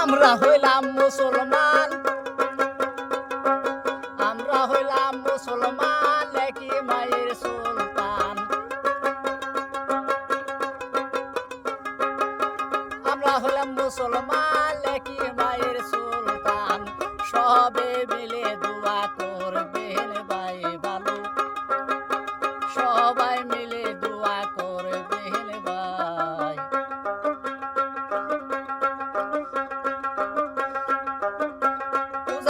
আমরা হইলাম মুসলমান। আমরা হইলাম মুসলমান লেকি মায়ের সুলতান। আমরা হইলাম মুসলমান লেকি মায়ের সুলতান। সবে মিলে দোয়া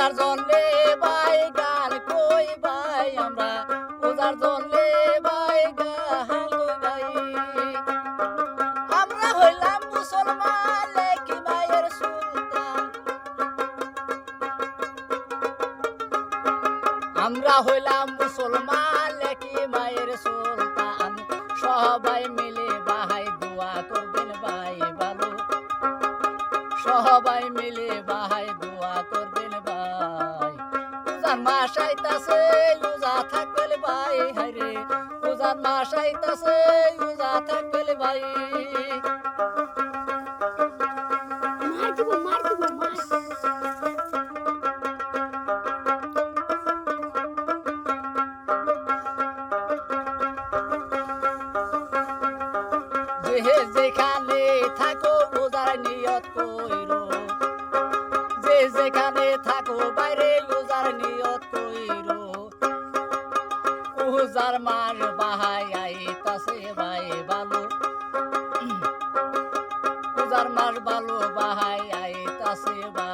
পূজার জন্যে ভাই গান কই ভাই আমরা? পূজার জন্যে ভাই গান ভাই? আমরা হইলাম মুসলমান লেকি মায়ের সুলতান। আমরা হইলাম মুসলমান লেকি মায়ের সুলতান। সবাই মিলে মিলে বাহাই দোয়া করবেন ভাই। পূজার মাস আইতাছে রোজা থাকবেন ভাই। হাইরে পূজার মাস আইতাছে রোজা থাকবেন ভাই। যেখানে থাকো রোজার নিয়ত কইরো যে যেখানে থাকো, বাইরে উজার নিয়ত কইরো। উজার মার বাহাই আইতাছে ভাই বালু। উজার মার বালু বাহাই আইতাছে ভাই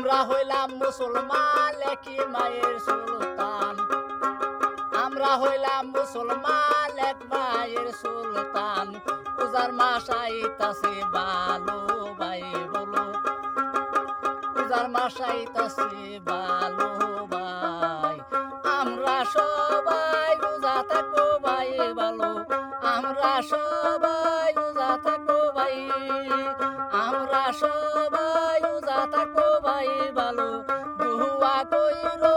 আমরা হইলাম মুসলমান লেখি মায়ের সুলতান। আমরা হইলাম মুসলমান, এক মায়ের সুলতান। পূজার মাস আইতাছে ভালো ভাই বলো। পূজার মাস আইতাছে ভালো ভাই। আমরা সবাই রোজা থাকো ভাই ভালো আমরা সবাই কইরো